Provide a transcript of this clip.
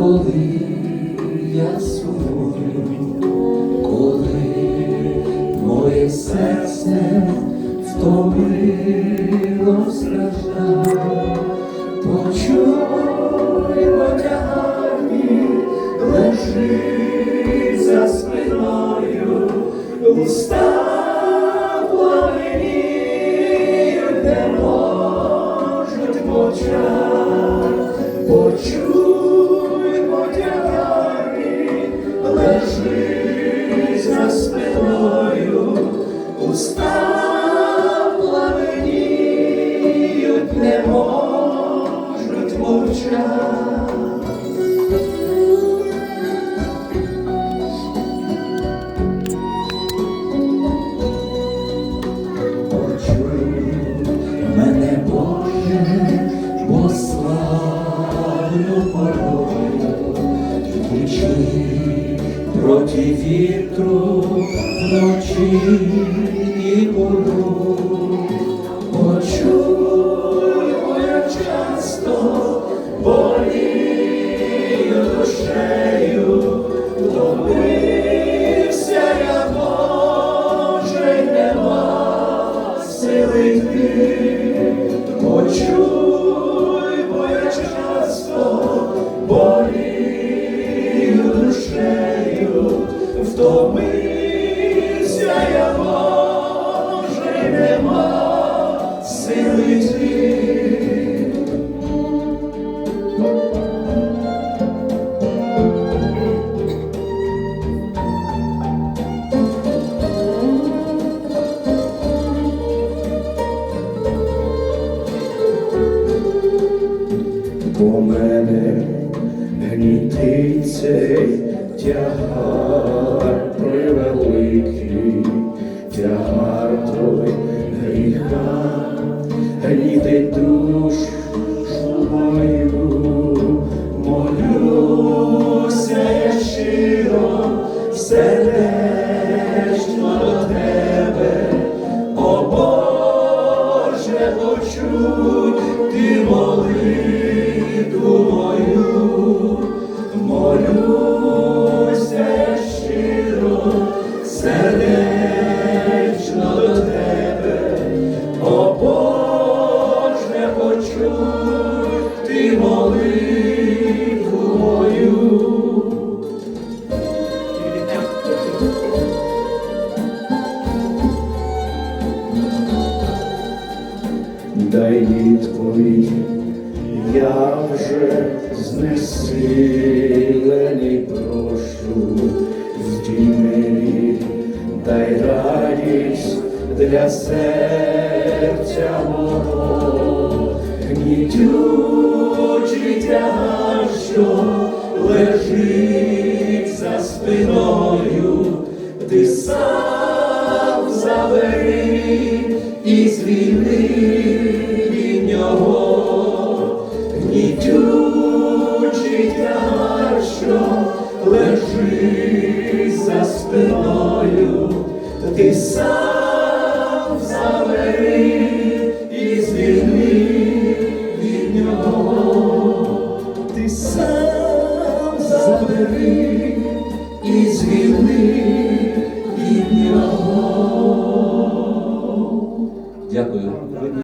коли я сумую, коли моє серце втомило страждав, почуй потягарні, проти вітру вночі і пору. Почуй, бо я часто болію душею, втомився я, Боже, нема сили йти. Почуй, втомився я, Боже, нема сили йти. Бо мене гнітить цей тягар превеликий, тягар той гріха, гнітить дай відповідь, я вже знесилений прошу, здійми, дай радість для серця мого, гнітючий тягар, що лежить за спиною, ти сам забери сам забери і звільни від нього, ти сам забери і від нього. Дякую.